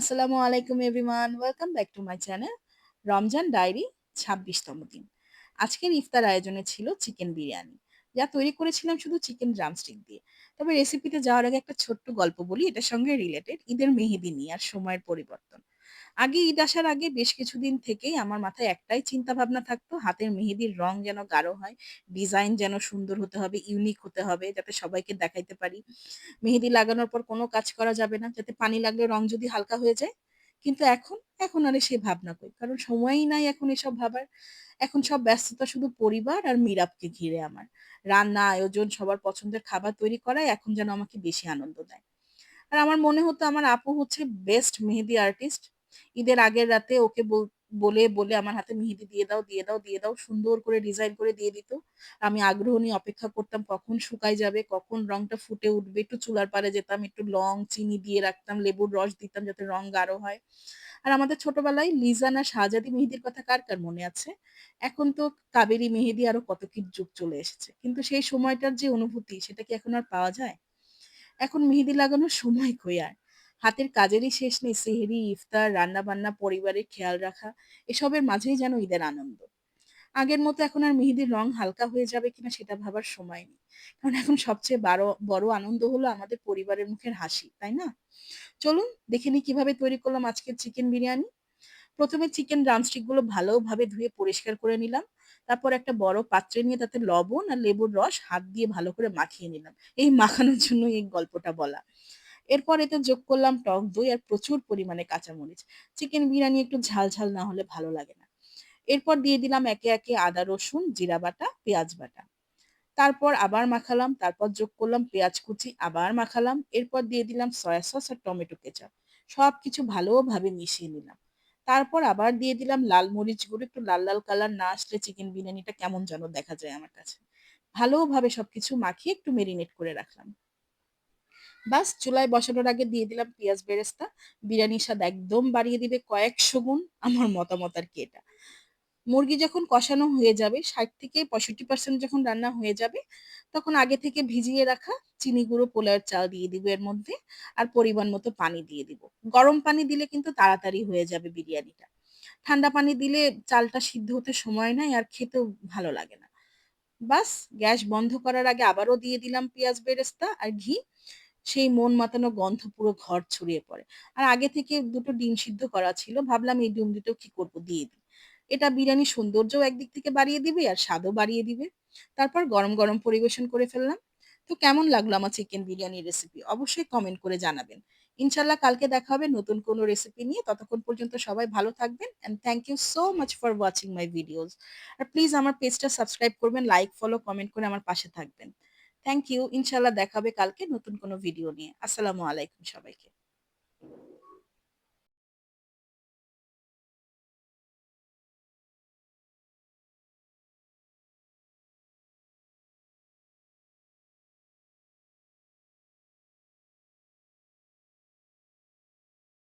আসসালামু আলাইকুম everyone, welcome back to my channel Ramzan diary ছাব্বিশতম দিন। আজকের ইফতার আয়োজনে ছিল চিকেন বিরিয়ানি। যা তৈরি করেছিলাম শুধু চিকেন ড্রামস্টিক দিয়ে। তবে রেসিপিতে যাওয়ার আগে একটা ছোট্ট গল্প বলি, এটার সঙ্গে রিলেটেড ঈদের মেহেদি নিয়ে আর সময়ের পরিবর্তন। আগে ঈদ আসার আগে বেশ কিছুদিন থেকেই আমার মাথায় একটাই চিন্তা ভাবনা থাকতো, হাতের মেহেদির রং যেন গাঢ় হয়, ডিজাইন যেন সুন্দর হতে হবে, ইউনিক হতে হবে, যাতে সবাইকে দেখাইতে পারি। মেহেদি লাগানোর পর কোনো কাজ করা যাবে না, যাতে পানি লাগলে রং যদি হালকা হয়ে যায়। কিন্তু এখন এখন আর সেই ভাবনা কই কারণ সময়ই নাই এখন এসব ভাবার। এখন সব ব্যস্ততা শুধু পরিবার আর মিরাবকে ঘিরে আমার। রান্না, আয়োজন, সবার পছন্দের খাবার তৈরি করাই এখন যেন আমাকে বেশি আনন্দ দেয়। আর আমার মনে হতো আমার আপু হচ্ছে বেস্ট মেহেদি আর্টিস্ট ঈদের আগের রাতে ওকে বল- বলে আমার হাতে মেহেদি দিয়ে দাও দিয়ে দাও দিয়ে দাও, সুন্দর করে ডিজাইন করে দিয়ে দিত। আমি আগ্রহ নিয়ে অপেক্ষা করতাম কখন শুকায় যাবে, কখন রংটা ফুটে উঠবে, একটু চুলার পাড়ে যেতাম, একটু লং চিনি দিয়ে রাখতাম, লেবুর রস দিতাম যাতে রং গাঢ় হয়। আর আমাদের ছোটবেলায় লিজান আর শাহজাদি মেহেদির কথা কার কার মনে আছে? এখন তো কাবেরী মেহেদি আরও কত কি যুগ চলে এসেছে। কিন্তু সেই সময়টার যে অনুভূতি, সেটা কি এখন আর পাওয়া যায়? এখন মেহেদি লাগানোর সময় কই আর? হাতের কাজেরই শেষ নেই, সেহরি, ইফতার রান্না বান্না পরিবারের খেয়াল রাখা, এসবের মাঝেই যেন ঈদের আনন্দ। আগের মতো এখন আর মেহেদির রং হালকা হয়ে যাবে কিনা সেটা ভাবার সময় নেই। কারণ এখন সবচেয়ে বড় বড় আনন্দ হলো আমাদের পরিবারের মুখের হাসি, তাই না? চলুন দেখে নিই কীভাবে তৈরি করলাম আজকের চিকেন বিরিয়ানি। প্রথমে চিকেন ড্রামস্টিকগুলো ভালোভাবে ধুয়ে পরিষ্কার করে নিলাম। তারপর একটা বড় পাত্রে নিয়ে তাতে লবণ আর লেবুর রস হাত দিয়ে ভালো করে মাখিয়ে নিলাম। এই মাখানোর জন্য এই গল্পটা বলা। এরপর এতে যোগ করলাম টক দই আর প্রচুর পরিমাণে কাঁচামরিচ। চিকেন বিরিয়ানি একটু ঝাল ঝাল না হলে ভালো লাগে না। এরপর দিয়ে দিলাম একে একে আদা, রসুন, জিরা বাটা, পেঁয়াজ বাটা। তারপর আবার মাখালাম, তারপর যোগ করলাম পেঁয়াজ কুচি, আবার মাখালাম। এরপর দিয়ে দিলাম সয়া সস আর টমেটো কেচাপ। সব কিছু ভালোভাবে মিশিয়ে নিলাম। তারপর আবার দিয়ে দিলাম লাল মরিচ গুঁড়ো, একটু লাল লাল কালার না আসলে চিকেন বিরিয়ানিটা কেমন যেন দেখা যায় আমার কাছে। ভালোভাবে সবকিছু মাখিয়ে একটু মেরিনেট করে রাখলাম। বাস চুলায় বসানোর আগে দিয়ে দিলাম পেঁয়াজ বেরেস্তা। বিরিয়ানির স্বাদ একদম বাড়িয়ে দিবে কয়েকশো গুণ, আমার মতামত আর কি এটা। মুরগি যখন কষানো হয়ে যাবে, ষাট থেকে পঁয়ষট্টি পার্সেন্ট যখন রান্না হয়ে যাবে, তখন আগে থেকে ভিজিয়ে রাখা চিনি গুঁড়ো পোলার চাল দিয়ে দিব এর মধ্যে, আর পরিমাণ মতো পানি দিয়ে দিব। গরম পানি দিলে কিন্তু তাড়াতাড়ি হয়ে যাবে বিরিয়ানিটা। ঠান্ডা পানি দিলে চালটা সিদ্ধ হতে সময় নেয় আর খেতেও ভালো লাগে না। বাস গ্যাস বন্ধ করার আগে আবারও দিয়ে দিলাম পেঁয়াজ বেরেস্তা আর ঘি। সেই মন মাতানো গন্ধ পুরো ঘর ছড়িয়ে পড়ে। আর আগে থেকে দুটো ডিম সিদ্ধ করা ছিল, ভাবলাম এই ডিম দুটো কি করব দিয়ে দিই। এটা বিরিয়ানির সৌন্দর্যও একদিক থেকে বাড়িয়ে দিবে আর স্বাদও বাড়িয়ে দিবে। তারপর গরম গরম পরিবেশন করে ফেললাম। তো কেমন লাগল আমার চিকেন বিরিয়ানির রেসিপি অবশ্যই কমেন্ট করে জানাবেন। ইনশাল্লাহ কালকে দেখা হবে নতুন কোনো রেসিপি নিয়ে। ততক্ষণ পর্যন্ত সবাই ভালো থাকবেন and thank you so much for watching my videos R please আমার পেজটা সাবস্ক্রাইব করবেন লাইক ফলো কমেন্ট করে আমার পাশে থাকবেন। থ্যাংক ইউ ইনশাল্লাহ দেখাবে কালকে নতুন কোনো ভিডিও নিয়ে। আসসালামু আলাইকুম সবাইকে।